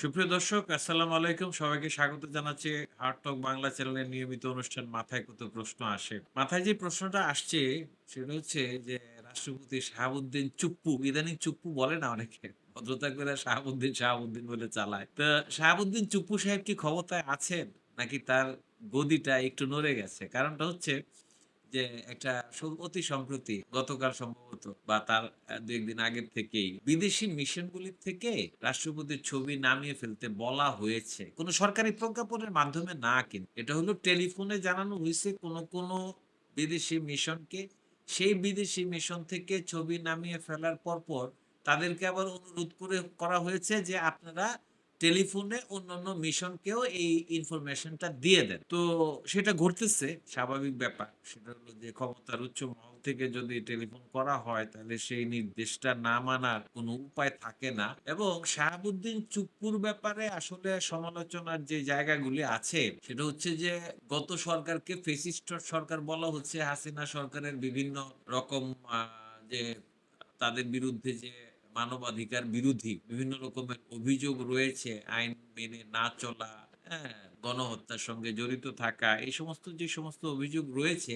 সুপ্রিয় দর্শক, আসসালামু আলাইকুম। সবাইকে স্বাগত জানাচ্ছি হার্ট টক বাংলা চ্যানেলের নিয়মিত অনুষ্ঠান, মাথায় কত প্রশ্ন আসে। মাথায় যে প্রশ্নটা আসছে, সেটা হচ্ছে যে, রাষ্ট্রপতি শাহাবুদ্দিন চুপ্পু, ইদানিং চুপ্পু বলে না অনেকে? ভদ্রতা করে শাহাবুদ্দিন শাহাবুদ্দিন বলে চালায়। তো শাহাবুদ্দিন চুপ্পু সাহেব কি ক্ষমতায় আছেন? নাকি তার গদিটা একটু নড়ে গেছে? কারণটা হচ্ছে যে একটা অতি সম্প্রতি গতকাল সম্ভবত বা তার দু একদিন আগের থেকেই বিদেশি মিশনগুলির থেকে রাষ্ট্রপতির ছবি নামিয়ে ফেলতে বলা হয়েছে। কোনো সরকারি প্রজ্ঞাপনের মাধ্যমে না কিন্তু এটা হলো টেলিফোনে জানানো হয়েছে কোনো কোনো বিদেশি মিশনকে। সেই বিদেশি মিশন থেকে ছবি নামিয়ে ফেলার পরপর তাদেরকে আবার অনুরোধ করে করা হয়েছে যে আপনারা টেলিফোনে অন্যান্য মিশনকেও এই ইনফরমেশনটা দিয়ে দেন। তো সেটা ঘটতেছে, স্বাভাবিক ব্যাপার। সেটা হলো যে ক্ষমতার উচ্চ মহল থেকে যদি টেলিফোন করা হয়, তাহলে সেই নির্দেশটা না মানার কোনো উপায় থাকে না। এবং শাহাবুদ্দিন চুপ্পুর ব্যাপারে আসলে সমালোচনার যে জায়গাগুলি আছে, সেটা হচ্ছে যে গত সরকারকে ফেসিস্ট সরকার বলা হচ্ছে, হাসিনা সরকারের বিভিন্ন রকম যে তাদের বিরুদ্ধে যে মানবাধিকার বিরোধী বিভিন্ন রকমের অভিযোগ রয়েছে, আইন মেনে না চলা হ্যাঁ গণহত্যার সঙ্গে জড়িত থাকা, এই সমস্ত যে সমস্ত অভিযোগ রয়েছে,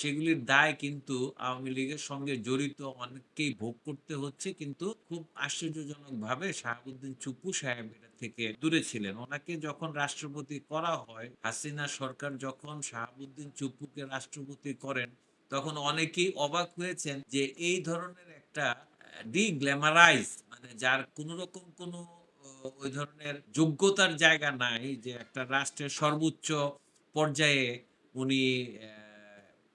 সেগুলির দায় কিন্তু আওয়ামী লীগের সঙ্গে জড়িত অনেককেই ভোগ করতে হচ্ছে, কিন্তু খুব আশ্চর্যজনক ভাবে শাহাবুদ্দিন চুপ্পু সাহেব থেকে দূরে ছিলেন। ওনাকে যখন রাষ্ট্রপতি করা হয়, হাসিনা সরকার যখন শাহাবুদ্দিন চুপ্পুকে রাষ্ট্রপতি করেন, তখন অনেকেই অবাক হয়েছেন যে এই ধরনের একটা ডিগ্ল্যামারাইজ মানে যার কোন রকম কোনো ওই ধরনের যোগ্যতার জায়গা নাই যে একটা রাষ্ট্রের সর্বোচ্চ পর্যায়ে উনি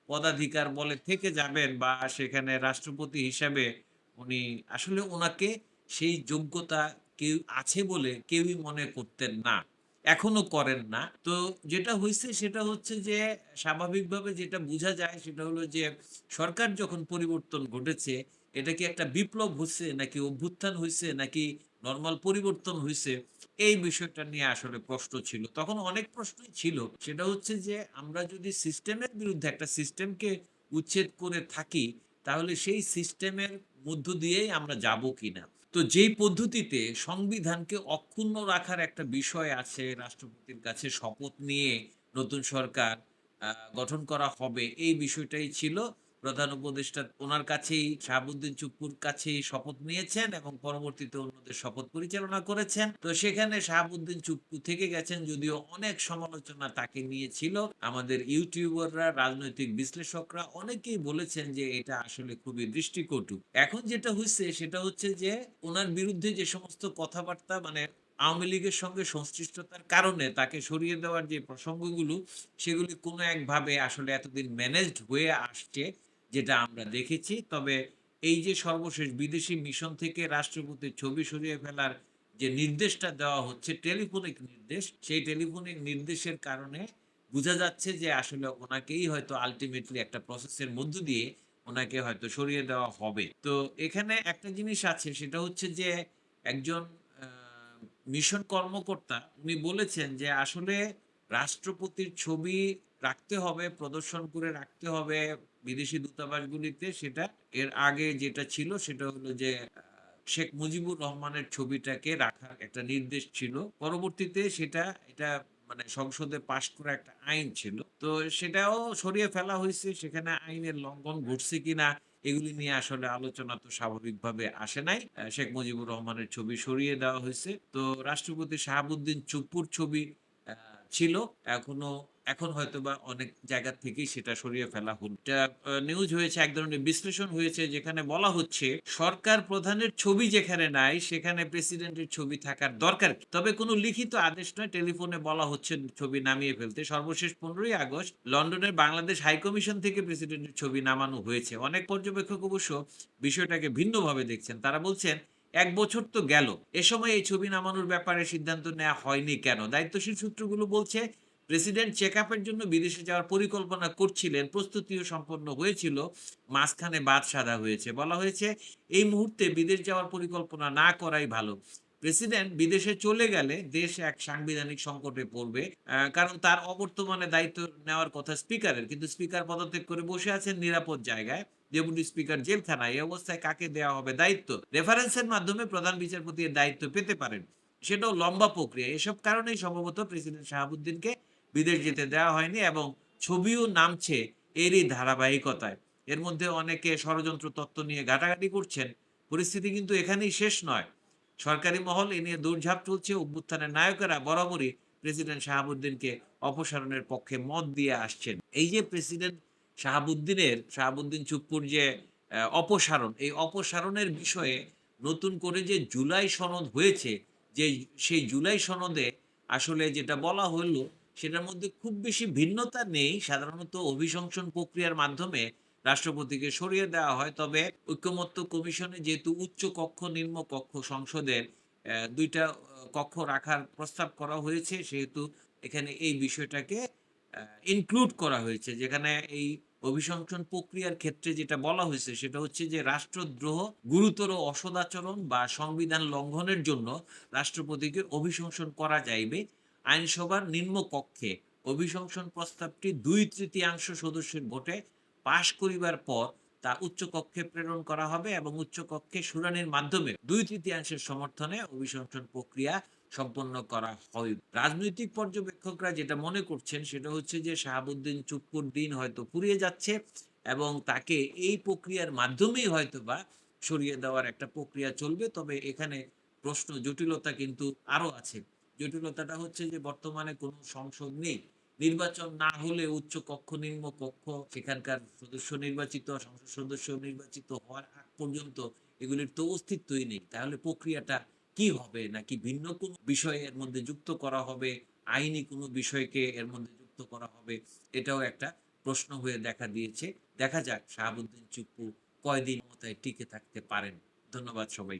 পদাধিকার বলে থেকে যাবেন বা সেখানে রাষ্ট্রপতি হিসাবে উনি আসলে ওনাকে সেই যোগ্যতা কেউ আছে বলে কেউই মনে করতেন না, এখনও করেন না। তো যেটা হয়েছে সেটা হচ্ছে যে স্বাভাবিকভাবে যেটা বোঝা যায় সেটা হলো যে সরকার যখন পরিবর্তন ঘটেছে এটা কি একটা বিপ্লব হচ্ছে নাকি অভ্যুত্থান হয়েছে নাকি নর্মাল পরিবর্তন হয়েছে এই বিষয়টা নিয়ে আসলে প্রশ্ন ছিল। তখন অনেক প্রশ্নই ছিল। সেটা হচ্ছে যে, আমরা যদি সিস্টেমের বিরুদ্ধে একটা সিস্টেমকে উচ্ছেদ করে থাকি, তাহলে সেই সিস্টেমের মধ্য দিয়েই আমরা যাব কিনা? তো যেই পদ্ধতিতে সংবিধানকে অক্ষুণ্ণ রাখার একটা বিষয় আছে, রাষ্ট্রপতির কাছে শপথ নিয়ে নতুন সরকার গঠন করা হবে, এই বিষয়টাই ছিল। প্রধান উপদেষ্টা ওনার কাছেই, শাহাবুদ্দিন চুপ্পুর কাছেই শপথ নিয়েছেন এবং পরবর্তীতে অন্যদের শপথ পরিচালনা করেছেন। তো সেখানে শাহাবুদ্দিন চুপ্পু থেকে গেছেন যদিও অনেক সমালোচনা তাকে নিয়েছিল। আমাদের ইউটিউবাররা, রাজনৈতিক বিশ্লেষকরা অনেকেই বলেছেন যে এটা আসলে খুবই দৃষ্টিকটু। এখন যেটা হচ্ছে সেটা হচ্ছে যে ওনার বিরুদ্ধে যে সমস্ত কথাবার্তা মানে আওয়ামী লীগের সঙ্গে সংশ্লিষ্টতার কারণে তাকে সরিয়ে দেওয়ার যে প্রসঙ্গগুলো, সেগুলি কোনো একভাবে আসলে এতদিন ম্যানেজড হয়ে আসছে। যেটা আমরা দেখেছি। তবে এই যে সর্বশেষ বিদেশি মিশন থেকে রাষ্ট্রপতির ছবি সরিয়ে ফেলার যে নির্দেশটা দেওয়া হচ্ছে, টেলিফোনিক নির্দেশ, সেই টেলিফোনিক নির্দেশের কারণে বোঝা যাচ্ছে যে আসলে ওনাকেই হয়তো আলটিমেটলি একটা প্রসেসের মধ্য দিয়ে ওনাকে হয়তো সরিয়ে দেওয়া হবে। তো এখানে একটা জিনিস আছে, সেটা হচ্ছে যে একজন মিশন কর্মকর্তা, উনি বলেছেন যে আসলে রাষ্ট্রপতির ছবি রাখতে হবে, প্রদর্শন করে রাখতে হবে বিদেশি দূতাবাসগুলিতে। সেটা এর আগে যেটা ছিল সেটা হলো যে শেখ মুজিবুর রহমানের ছবিটাকে রাখার একটা নির্দেশ ছিল। পরবর্তীতে সেটা, এটা মানে সংসদে পাশ করা একটা আইন ছিল। তো সেটাও সরিয়ে ফেলা হয়েছে। সেখানে আইনের লঙ্ঘন ঘটছে কিনা এগুলি নিয়ে আসলে আলোচনা তো স্বাভাবিকভাবে আসে নাই। শেখ মুজিবুর রহমানের ছবি সরিয়ে দেওয়া হয়েছে। তো রাষ্ট্রপতি শাহাবুদ্দিন চুপ্পুর ছবি ছিল, এখনও, এখন হয়তো বা অনেক জায়গা থেকেই সেটা সরিয়ে ফেলা হল। নিউজ হয়েছে, এক ধরনের বিশ্লেষণ হয়েছে, যেখানে বলা হচ্ছে সরকার প্রধানের ছবি যেখানে নাই, সেখানে প্রেসিডেন্টের ছবি থাকার দরকার তবে কোনো লিখিত আদেশ নয়, টেলিফোনে বলা হচ্ছে ছবি নামিয়ে ফেলতে। সর্বশেষ পনেরোই আগস্ট লন্ডনের বাংলাদেশ হাইকমিশন থেকে প্রেসিডেন্টের ছবি নামানো হয়েছে। অনেক পর্যবেক্ষক অবশ্য বিষয়টাকে ভিন্নভাবে দেখছেন। তারা বলছেন এক বছর তো গেল। এ সময় এই ছবি নামানোর ব্যাপারে সিদ্ধান্ত নেওয়া হয়নি কেন? দায়িত্বশীল সূত্রগুলো বলছে, প্রেসিডেন্ট চেক আপের জন্য বিদেশে যাওয়ার পরিকল্পনা করছিলেন, প্রস্তুতিও সম্পন্ন হয়েছিল, মাঝখানে বাদ সাধা হয়েছে। বলা হয়েছে, এই মুহূর্তে বিদেশ যাওয়ার পরিকল্পনা না করাই ভালো। প্রেসিডেন্ট বিদেশে চলে গেলে দেশ এক সাংবিধানিক সংকটে পড়বে কারণ তার অবর্তমানে দায়িত্ব নেওয়ার কথা স্পিকারের। কিন্তু স্পিকার পদত্যাগ করে বসে আছেন নিরাপদ জায়গায়। ডেপুটি স্পিকার জেলখানায় এই অবস্থায় কাকে দেওয়া হবে দায়িত্ব? রেফারেন্সের মাধ্যমে প্রধান বিচারপতি দায়িত্ব পেতে পারেন। সেটাও লম্বা প্রক্রিয়া। এসব কারণেই সম্ভবত প্রেসিডেন্ট শাহাবুদ্দিনকে বিদেশ যেতে দেওয়া হয়নি এবং ছবিও নামছে এরই ধারাবাহিকতায়। এর মধ্যে অনেকে ষড়যন্ত্র তত্ত্ব নিয়ে ঘাটাঘাটি করছেন। পরিস্থিতি কিন্তু এখানেই শেষ নয়। সরকারি মহল এ নিয়ে দৌড়ঝাঁপ চলছে। অভ্যুত্থানের নায়কেরা বরাবরই প্রেসিডেন্ট শাহাবুদ্দিনকে অপসারণের পক্ষে মত দিয়ে আসছেন। এই যে প্রেসিডেন্ট শাহাবুদ্দিনের, শাহাবুদ্দিন চুপ্পুর যে অপসারণ, এই অপসারণের বিষয়ে নতুন করে যে জুলাই সনদ হয়েছে, যে সেই জুলাই সনদে আসলে যেটা বলা হলো সেটার মধ্যে খুব বেশি ভিন্নতা নেই। সাধারণত অভিশংসন প্রক্রিয়ার মাধ্যমে রাষ্ট্রপতিকে সরিয়ে দেওয়া হয়। তবে ঐক্যমত্য কমিশনে যেহেতু উচ্চ কক্ষ, নিম্ন কক্ষ সংসদের দুইটা কক্ষ রাখার প্রস্তাব করা হয়েছে, সেহেতু এখানে এই বিষয়টাকে ইনক্লুড করা হয়েছে। যেখানে এই অভিশংসন প্রক্রিয়ার ক্ষেত্রে যেটা বলা হয়েছে, সেটা হচ্ছে যে রাষ্ট্রদ্রোহ গুরুতর অসদাচরণ বা সংবিধান লঙ্ঘনের জন্য রাষ্ট্রপতিকে অভিশংসন করা যাইবে। আইনসভার নিম্ন কক্ষে অভিশংসন প্রস্তাবটি দুই তৃতীয়াংশ সদস্যের ভোটে পাশ করিবার পর তা উচ্চকক্ষে প্রেরণ করা হবে এবং উচ্চকক্ষে শুনানির মাধ্যমে দুই তৃতীয়াংশের সমর্থনে অভিশংসন প্রক্রিয়া সম্পন্ন করা হয়। রাজনৈতিক পর্যবেক্ষকরা যেটা মনে করছেন সেটা হচ্ছে যে শাহাবুদ্দিন চুপ্পুর দিন হয়তো ফুরিয়ে যাচ্ছে এবং তাকে এই প্রক্রিয়ার মাধ্যমেই হয়তো বা সরিয়ে দেওয়ার একটা প্রক্রিয়া চলবে। তবে এখানে প্রশ্ন জটিলতা কিন্তু আরও আছে। জটিলতাটা হচ্ছে যে বর্তমানে কোনো সংসদ নেই। নির্বাচন না হলে উচ্চ কক্ষ, নিম্ন কক্ষ, সেখানকার সদস্য নির্বাচিত, সংসদ সদস্য নির্বাচিত হওয়ার আগ পর্যন্ত এগুলির তো অস্তিত্বই নেই। তাহলে প্রক্রিয়াটা কি হবে? নাকি ভিন্ন কোনো বিষয় এর মধ্যে যুক্ত করা হবে? আইনি কোনো বিষয়কে এর মধ্যে যুক্ত করা হবে? এটাও একটা প্রশ্ন হয়ে দেখা দিয়েছে। দেখা যাক, শাহাবুদ্দিন চুপ্পু কয়দিন মতায় টিকে থাকতে পারেন? ধন্যবাদ সবাই